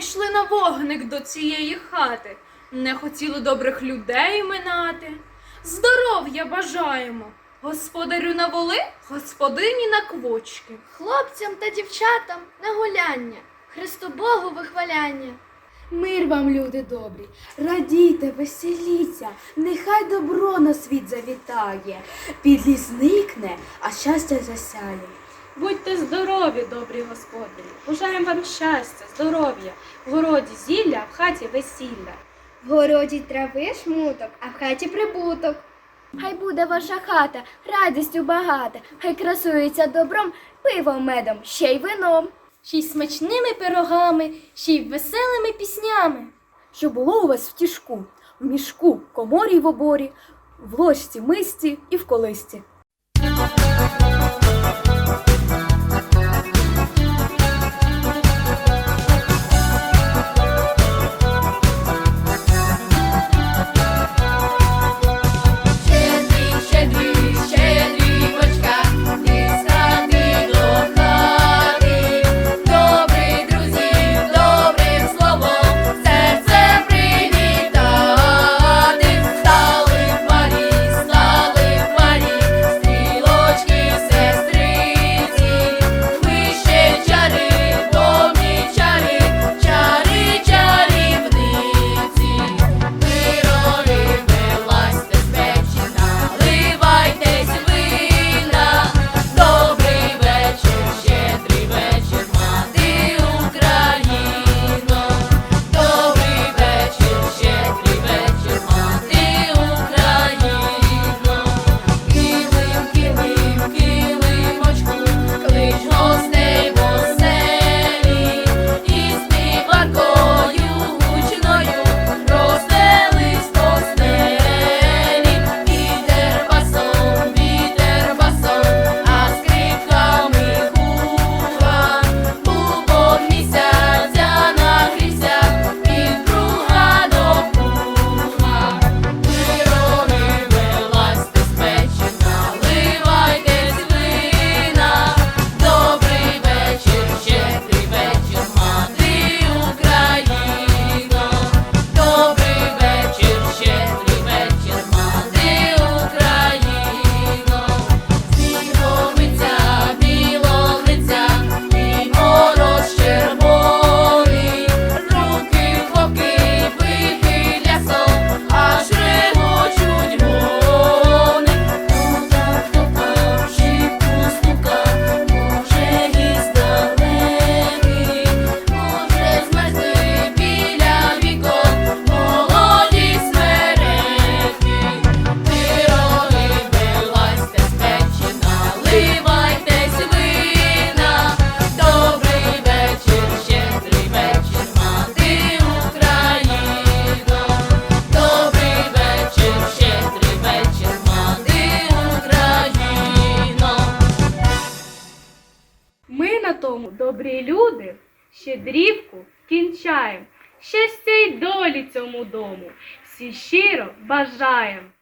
йшли на вогник до цієї хати, не хотіли добрих людей минати. Здоров'я бажаємо, господарю на воли, господині на квочки. Хлопцям та дівчатам на гуляння, Христу Богу вихваляння. Мир вам, люди добрі, радійте, веселіться, нехай добро на світ завітає, підлі зникне, а щастя засяє. Будьте здорові, добрі господарі. Бажаємо вам щастя, здоров'я, в городі зілля, в хаті весілля. В городі трави шмуток, а в хаті прибуток. Хай буде ваша хата, радістю багата, хай красується добром, пивом медом, ще й вином. Ще й смачними пирогами, ще й веселими піснями. що було у вас в тішку, в мішку, коморі й в оборі, в ложці, мисці і в колисці. Тому, добрі люди, щедрівку кінчаєм. Щастя й долі цьому дому. Всі щиро бажаєм.